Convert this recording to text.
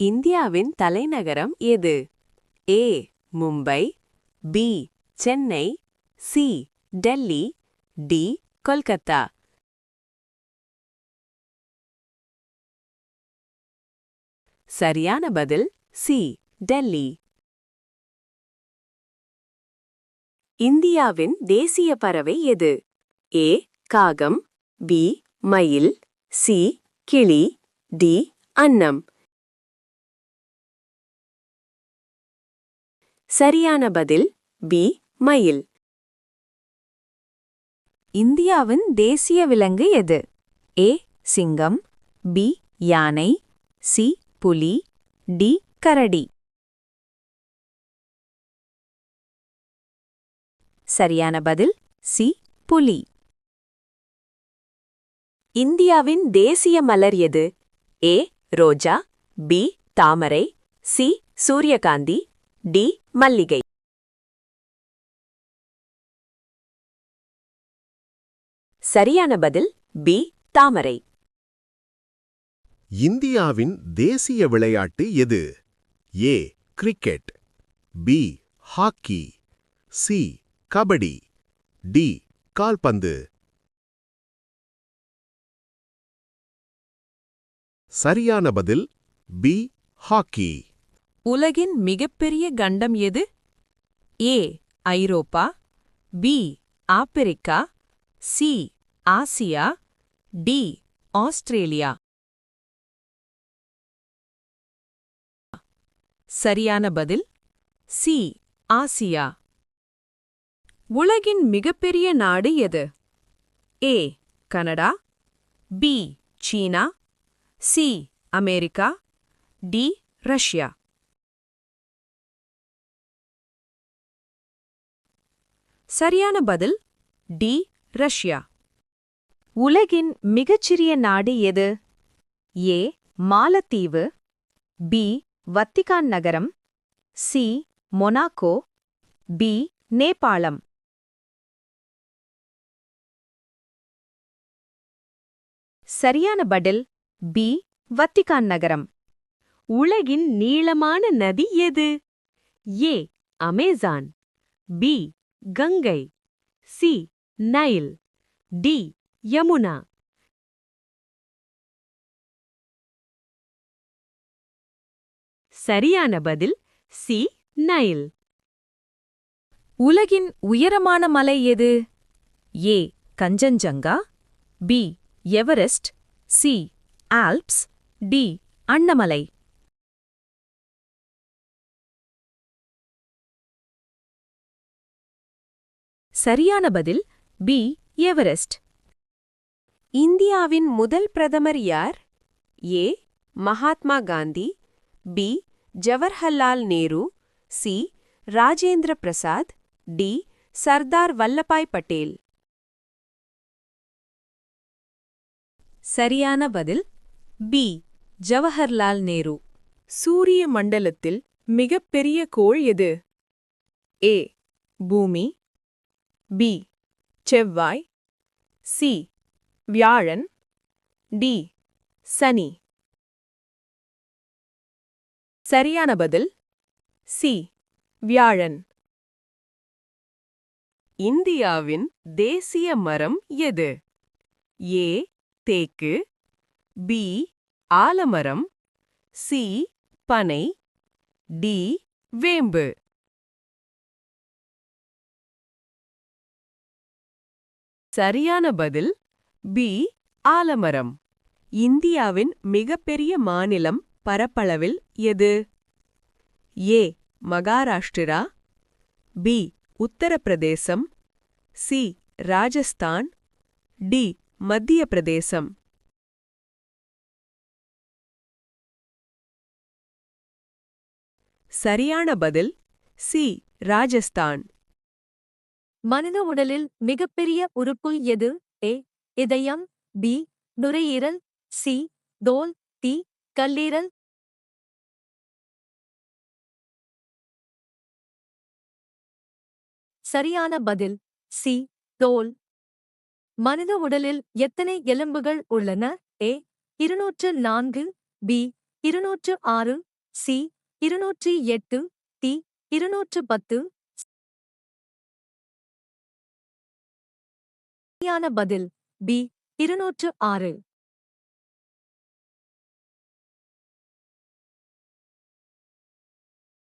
இந்தியாவின் தலைநகரம் எது? A Mumbai B Chennai C Delhi D Kolkata. சரியான பதில் சி டெல்லி. இந்தியாவின் தேசிய பறவை எது? ஏ காகம் பி மயில் சி கிளி டி அன்னம். சரியான பதில் பி மயில். இந்தியாவின் தேசிய விலங்கு எது? ஏ சிங்கம் பி யானை சி புலி டி கரடி. சரியான பதில் சி புலி. இந்தியாவின் தேசிய மலர் எது? ஏ ரோஜா பி தாமரை சி சூரியகாந்தி டி மல்லிகை சரியான பதில் பி தாமரை இந்தியாவின் தேசிய விளையாட்டு எது A cricket B hockey C kabaddi D கால்பந்து சரியான பதில் பி ஹாக்கி உலகின் மிகப்பெரிய கண்டம் எது? A Europe B Africa C Asia D Australia. சரியான பதில் சி ஆசியா. உலகின் மிகப்பெரிய நாடு எது? ஏ கனடா பி சீனா சி அமெரிக்கா டி ரஷ்யா. சரியான பதில் டி ரஷ்யா. உலகின் மிகச்சிறிய நாடு எது? ஏ மாலத்தீவு. பி வத்திகான் நகரம். C Monaco. பி நேபாளம். சரியான பதில் பி வத்திகான் நகரம். உலகின் நீளமான நதி எது? A Amazon. B Ganga C Nile D Yamuna. சரியான பதில் சி நைல். உலகின் உயரமான மலை எது? A Kanchenjunga B Everest C Alps D Annamalai. சரியான பதில் பி. எவரெஸ்ட். இந்தியாவின் முதல் பிரதமர் யார்? A. Mahatma Gandhi B. Jawaharlal Nehru C. Rajendra Prasad D. Sardar Vallabhbhai Patel. சரியான பதில் பி. ஜவஹர்லால் நேரு. சூரிய மண்டலத்தில் மிகப்பெரிய கோள் எது? ஏ. பூமி பி செவ்வாய். சி வியாழன். டி சனி. சரியான பதில்? சி வியாழன். இந்தியாவின் தேசிய மரம் எது? ஏ. தேக்கு. பி. ஆலமரம். சி. பனை. டி. வேம்பு. சரியான பதில் பி ஆலமரம். இந்தியாவின் மிகப்பெரிய மாநிலம் பரப்பளவில் எது? ஏ மகாராஷ்டிரா. பி உத்தரப்பிரதேசம். சி ராஜஸ்தான். டி மத்திய பிரதேசம் சரியான பதில் சி ராஜஸ்தான். மனித உடலில் மிகப்பெரிய உறுப்பு எது? ஏ இதயம் பி நுரையீரல் சி தோல் டி கல்லீரல். சரியான பதில் சி தோல். மனித உடலில் எத்தனை எலும்புகள் உள்ளன? ஏ இருநூற்று நான்கு பி இருநூற்று ஆறு சி இருநூற்றி எட்டு டி இருநூற்று பத்து. சரியான பதில். பி இருநூற்று ஆறு.